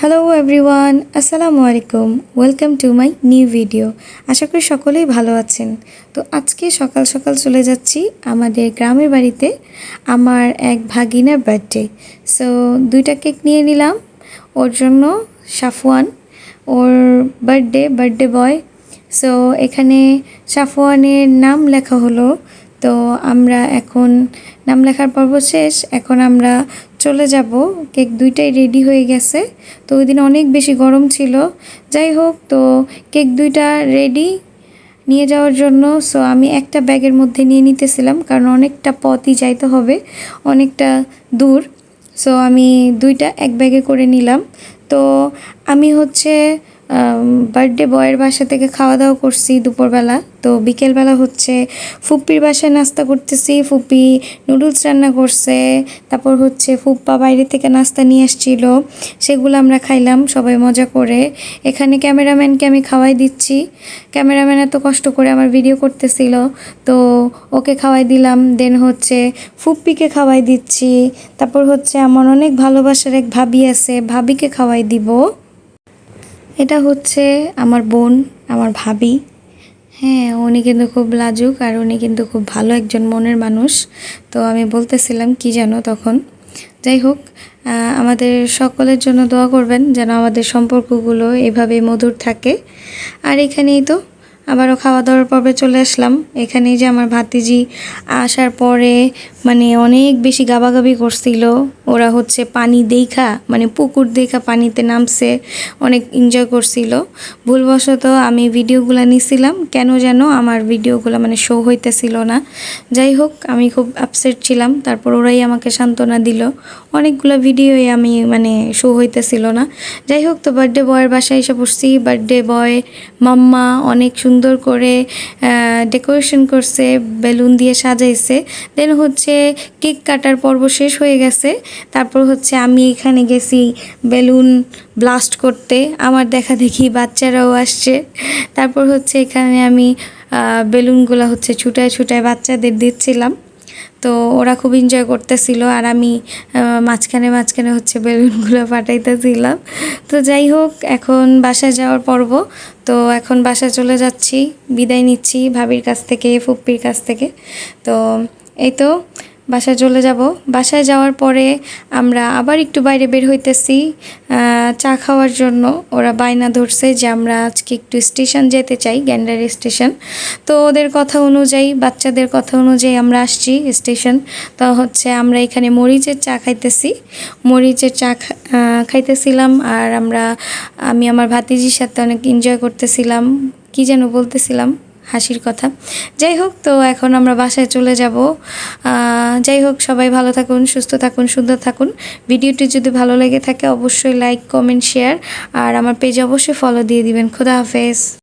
Hello everyone আসসালামু আলাইকুম welcome to my new video আশা করি সকলেই ভালো আছেন। তো আজকে সকাল সকাল চলে যাচ্ছি আমাদের গ্রামের বাড়িতে আমার এক ভাগিনার বার্থডে সো দুইটা কেক নিয়ে নিলাম। ওর জন্য সাফওয়ান ওর বার্থডে বার্থডে বয় সো এখানে সাফওয়ানের নাম লেখা হলো। তো আমরা এখন, নাম লেখার পর্ব শেষ। এখন আমরা চলে যাব। কেক দুইটাই রেডি হয়ে গেছে। তো ওই দিন অনেক বেশি গরম ছিল। যাই হোক, তো কেক দুইটা রেডি নিয়ে যাওয়ার জন্য সো আমি একটা ব্যাগের মধ্যে নিয়ে নিতেছিলাম, কারণ অনেকটা পথই যাইতে হবে, অনেকটা দূর। সো আমি দুইটা এক ব্যাগে করে নিলাম। তো আমি হচ্ছে বার্থডে বয়ের বাসা থেকে খাওয়া দাওয়া করছি দুপুরবেলা। তো বিকেলবেলা হচ্ছে ফুপ্পির বাসায় নাস্তা করতেছি, ফুপ্পি নুডলস রান্না করছে, তারপর হচ্ছে ফুপ্পা বাইরে থেকে নাস্তা নিয়ে আসছিল, সেগুলো আমরা খাইলাম, সবাই মজা করে। এখানে ক্যামেরাম্যানকে আমি খাওয়াই দিচ্ছি। ক্যামেরাম্যান এত কষ্ট করে আমার ভিডিও করতেছিল, তো ওকে খাওয়াই দিলাম দেন হচ্ছে ফুপ্পিকে খাওয়াই দিচ্ছি। তারপর হচ্ছে আমার অনেক ভালোবাসার এক ভাবি আছে, ভাবিকে খাওয়াই দিব। এটা হচ্ছে আমার বোন, আমার ভাবি। হ্যাঁ উনি কিন্তু খুব লাজুক আর উনি কিন্তু খুব ভালো একজন মনের মানুষ। তো আমি বলতেছিলাম, কি যেন তখন? যাই হোক আমাদের সকলের জন্য দোয়া করবেন যেন আমাদের সম্পর্কগুলো এভাবে মধুর থাকে। আর এখানেই তো আবারও খাওয়া দাওয়ার পর্বে চলে আসলাম। এখানে যে আমার ভাতিজি আসার পরে মানে অনেক বেশি গাবাগাবি করছিল। ওরা হচ্ছে পানি দেখা মানে পুকুর দেখা পানিতে নামছে, অনেক এনজয় করছিল। ভুলবশত আমি ভিডিওগুলো নিছিলাম, কেন যেন আমার ভিডিওগুলো মানে শো হইতেছিল না। যাই হোক, আমি খুব আপসেট ছিলাম, তারপর ওরাই আমাকে সান্ত্বনা দিল। অনেকগুলো ভিডিওই আমি মানে শো হইতেছিল না। যাই হোক, তো বার্থডে বয়ের বাসায় এসে পড়ছি। বার্থডে বয় মাম্মা অনেক সুন্দর করে ডেকোরেশন করছে, বেলুন দিয়ে সাজাইছে। দেন হচ্ছে কেক কাটার পর্ব শেষ হয়ে গেছে। তারপর হচ্ছে আমি এখানে গেছি বেলুন ব্লাস্ট করতে। আমার দেখা দেখি বাচ্চারাও আসছে। তারপর হচ্ছে এখানে আমি বেলুনগুলো হচ্ছে ছুটায় ছুটায় বাচ্চাদের দিচ্ছিলাম। তো ওরা খুব এনজয় করতেছিল আর আমি মাঝখানে মাঝখানে হচ্ছে বেলুনগুলো পাঠাইতেছিলাম। তো যাই হোক, এখন বাসায় যাওয়ার পর্ব। তো এখন বাসায় চলে যাচ্ছি, বিদায় নিচ্ছি ভাবির কাছ থেকে, ফুপ্পির কাছ থেকে। তো এই তো বাসায় চলে যাব। বাসায় যাওয়ার পরে আমরা আবার একটু বাইরে বের হইতেছি। চা খাওয়ার জন্য ওরা বায়না ধরছে যে আমরা আজকে একটু স্টেশন যেতে চাই, গ্যান্ডারি স্টেশন। তো ওদের কথা অনুযায়ী, বাচ্চাদের কথা অনুযায়ী আমরা আসছি স্টেশন। তো হচ্ছে আমরা এখানে মরিচের চা খাইতেছি। মরিচের চা খাইতেছিলাম আর আমরা, আমি আমার ভাতিজির সাথে অনেক এনজয় করতেছিলাম। কি যেন বলতেছিলাম। হাসির কথা। যাই হোক, তো এখন আমরা বাসায় চলে যাব। যাই হোক, সবাই ভালো থাকুন, সুস্থ থাকুন, সুন্দর থাকুন। ভিডিওটি যদি ভালো লেগে থাকে, অবশ্যই লাইক কমেন্ট শেয়ার আর আমার পেজে অবশ্যই ফলো দিয়ে দিবেন। খুদা হাফেজ।